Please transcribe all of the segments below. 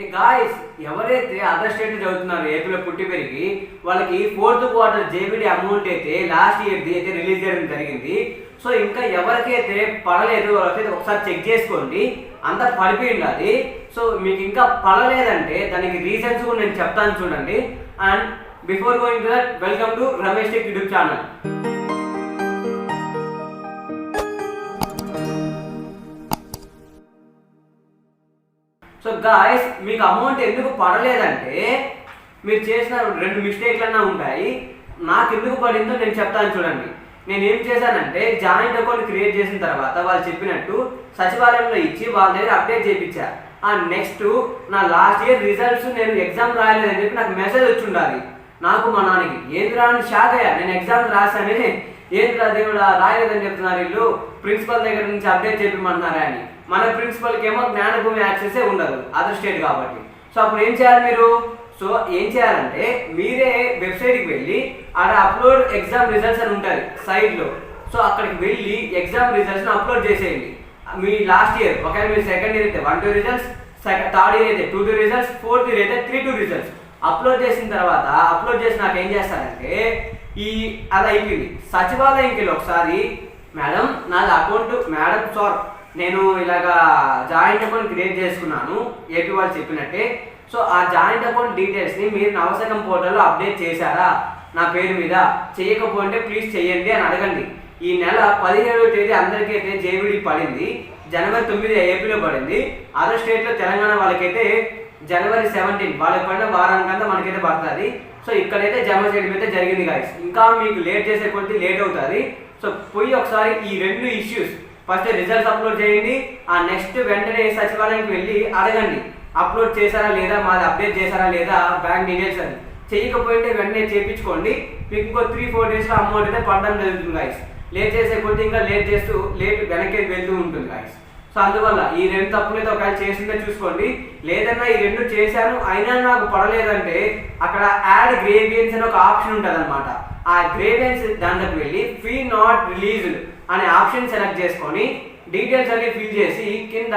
ఏ guys ఎవరైతే other state చదువుతున్నారో ఏపీలో పుట్టి పెరిగి వాళ్ళకి ఫోర్త్ క్వార్టర్ జేబీడీ అమౌంట్ అయితే లాస్ట్ ఇయర్ది అయితే రిలీజ్ చేయడం జరిగింది. సో ఇంకా ఎవరికైతే పడలేదు వాళ్ళకైతే ఒకసారి చెక్ చేసుకోండి. అంతా పడిపోయింది అది. సో మీకు ఇంకా పడలేదంటే దానికి రీజన్స్ కూడా నేను చెప్తాను చూడండి. And before going to that welcome to Ramesh tech YouTube channel so guys మీకు అమౌంట్ ఎందుకు పడలేదంటే మీరు చేసిన రెండు మిస్టేక్లన్నా ఉంటాయి. నాకు ఎందుకు పడిందో నేను చెప్తాను చూడండి. నేను ఏం చేశానంటే జాయింట్ అకౌంట్ క్రియేట్ చేసిన తర్వాత వాళ్ళు చెప్పినట్టు సచివాలయంలో ఇచ్చి వాళ్ళ దగ్గర అప్డేట్ చేయించా ఆ నెక్స్ట్ నా లాస్ట్ ఇయర్ రిజల్ట్స్ నేను ఎగ్జామ్ రాయలేదని చెప్పి నాకు మెసేజ్ వచ్చి ఉండాలి. నాకు మా నాన్నకి ఏంది రాని షాక్ అయ్యా నేను ఎగ్జామ్ రాశానని ఏంది రా దేవుడా? రాయలేదని చెప్తున్నారు వీళ్ళు. ప్రిన్సిపల్ దగ్గర నుంచి అప్డేట్ చేపిమంటున్నారా అని. మన ప్రిన్సిపల్కి ఏమో జ్ఞానభూమి యాక్సెసే ఉండదు. అదర్ స్టేట్ కాబట్టి. సో అప్పుడు ఏం చేయాలి మీరు? సో ఏం చేయాలంటే మీరే వెబ్సైట్కి వెళ్ళి ఆడ అప్లోడ్ ఎగ్జామ్ రిజల్ట్స్ అని ఉంటుంది సైట్లో సో అక్కడికి వెళ్ళి ఎగ్జామ్ రిజల్ట్స్ని అప్లోడ్ చేసేయండి. మీ లాస్ట్ ఇయర్ ఒకవేళ మీరు సెకండ్ ఇయర్ అయితే one two results second third year అయితే two two results fourth year అయితే త్రీ టూ రిజల్ట్స్. అప్లోడ్ చేసిన తర్వాత అప్లోడ్ చేసి నాకు ఏం చేస్తారంటే ఈ అది అయిపోయింది. సచివాలయంకి వెళ్ళి ఒకసారి మేడం నాది అకౌంట్ మేడం సార్ నేను ఇలాగా జాయింట్ అకౌంట్ క్రియేట్ చేసుకున్నాను ఏపీ వాళ్ళు చెప్పినట్టే. సో ఆ జాయింట్ అకౌంట్ డీటెయిల్స్ని మీరు నవసకం పోర్టల్లో అప్డేట్ చేశారా? నా పేరు మీద. చేయకపోతే ప్లీజ్ చేయండి అని అడగండి. ఈ నెల పదిహేడవ తేదీ అందరికీ అయితే జేవిడి పడింది. జనవరి తొమ్మిది ఏపీలో పడింది. అదర్ స్టేట్లో తెలంగాణ వాళ్ళకైతే జనవరి సెవెంటీన్. వాళ్ళకి పడిన వారానికంతా మనకైతే పడుతుంది. సో ఇక్కడైతే జమ చేయడం అయితే జరిగింది గాయస్ ఇంకా మీకు లేట్ చేసే కొద్దీ లేట్ అవుతుంది. సో పోయి ఒకసారి ఈ రెండు ఇష్యూస్ ఫస్ట్ రిజల్ట్స్ అప్లోడ్ చేయండి. ఆ నెక్స్ట్ వెంటనే సచివాలయానికి వెళ్ళి అడగండి. అప్లోడ్ చేశారా లేదా మాది అప్డేట్ చేశారా లేదా బ్యాంక్ డీటెయిల్స్ అని. చేయకపోయింటే వెంటనే చేయించుకోండి మీకు ఇంకో త్రీ ఫోర్ డేస్లో అమౌంట్ అయితే పడడం జరుగుతుంది గాయస్ లేట్ చేసే కొద్ది ఇంకా లేట్ చేస్తూ లేట్ వెనక్కి వెళ్తూ ఉంటుంది గాయస్ సో అందువల్ల ఈ రెండు తప్పులైతే ఒకవేళ చేసిందే చూసుకోండి. లేదన్నా ఈ రెండు చేశాను అయినా నాకు పడలేదంటే అక్కడ యాడ్ గ్రేవియన్స్ అని ఒక ఆప్షన్ ఉంటుంది అనమాట ఆ గ్రేవియన్స్ దాంట్లోకి వెళ్ళి ఫీ నాట్ రిలీజ్డ్ అనే ఆప్షన్ సెలెక్ట్ చేసుకొని డీటెయిల్స్ అన్ని ఫిల్ చేసి కింద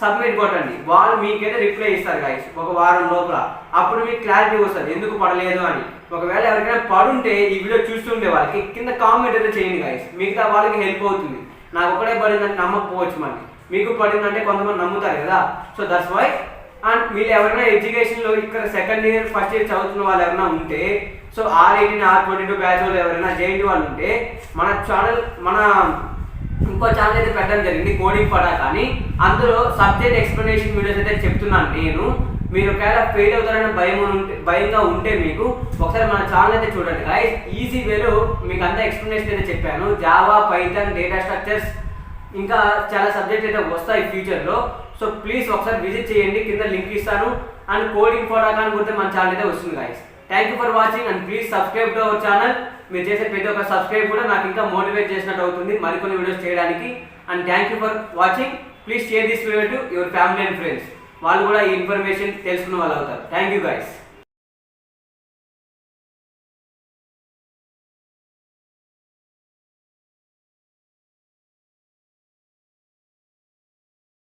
సబ్మిట్ కొట్టండి. వాళ్ళు మీకైతే రిప్లై ఇస్తారు గాయస్ ఒక వారం లోపల. అప్పుడు మీకు క్లారిటీ వస్తుంది. ఎందుకు పడలేదు అని. ఒకవేళ ఎవరికైనా పడుంటే ఈ వీడియో చూస్తుంటే వాళ్ళకి కింద కామెంట్ అయితే చేయండి గాయస్ మిగతా వాళ్ళకి హెల్ప్ అవుతుంది. నాకు ఒకటే పడిందని నమ్మకపోవచ్చు మరి. మీకు పడిందంటే కొంతమంది నమ్ముతారు కదా. సో దట్స్ వై అండ్ మీరు ఎవరైనా ఎడ్యుకేషన్లో ఇక్కడ సెకండ్ ఇయర్ ఫస్ట్ ఇయర్ చదువుతున్న వాళ్ళు ఎవరైనా ఉంటే so or eighteen or twenty two batch వాళ్ళు ఎవరైనా జేఎన్టీ వాళ్ళు ఉంటే మన ఛానల్ మన ఇంకో ఛానల్ అయితే పెట్టడం జరిగింది కోడింగ్ పడా కానీ అందులో సబ్జెక్ట్ ఎక్స్ప్లెనేషన్ వీడియోస్ అయితే చెప్తున్నాను నేను. మీరు ఒకవేళ ఫెయిల్ అవుతారని భయం ఉంటే భయంగా ఉంటే మీకు ఒకసారి మన ఛానల్ అయితే చూడండి గాయస్ ఈజీ వేలో మీకు అంతా ఎక్స్ప్లెనేషన్ అయితే చెప్పాను. జావా పైథాన్ డేటా స్ట్రక్చర్స్ ఇంకా చాలా సబ్జెక్ట్ అయితే వస్తాయి ఫ్యూచర్లో సో ప్లీజ్ ఒకసారి విజిట్ చేయండి. కింద లింక్ ఇస్తాను. అండ్ కోడింగ్ ఫోడా కానీ కొడితే మన ఛానల్ అయితే వస్తుంది guys thank you for watching and please subscribe to our channel మీరు చేసే ప్రతి ఒక్క సబ్స్క్రైబ్ కూడా నాకు ఇంకా మోటివేట్ చేసినట్టు అవుతుంది మరికొన్ని వీడియోస్ చేయడానికి. And thank you for watching please share this video to your family and friends వాళ్ళు కూడా ఈ ఇన్ఫర్మేషన్ తెలుసుకున్న వాళ్ళు అవుతారు. Thank you guys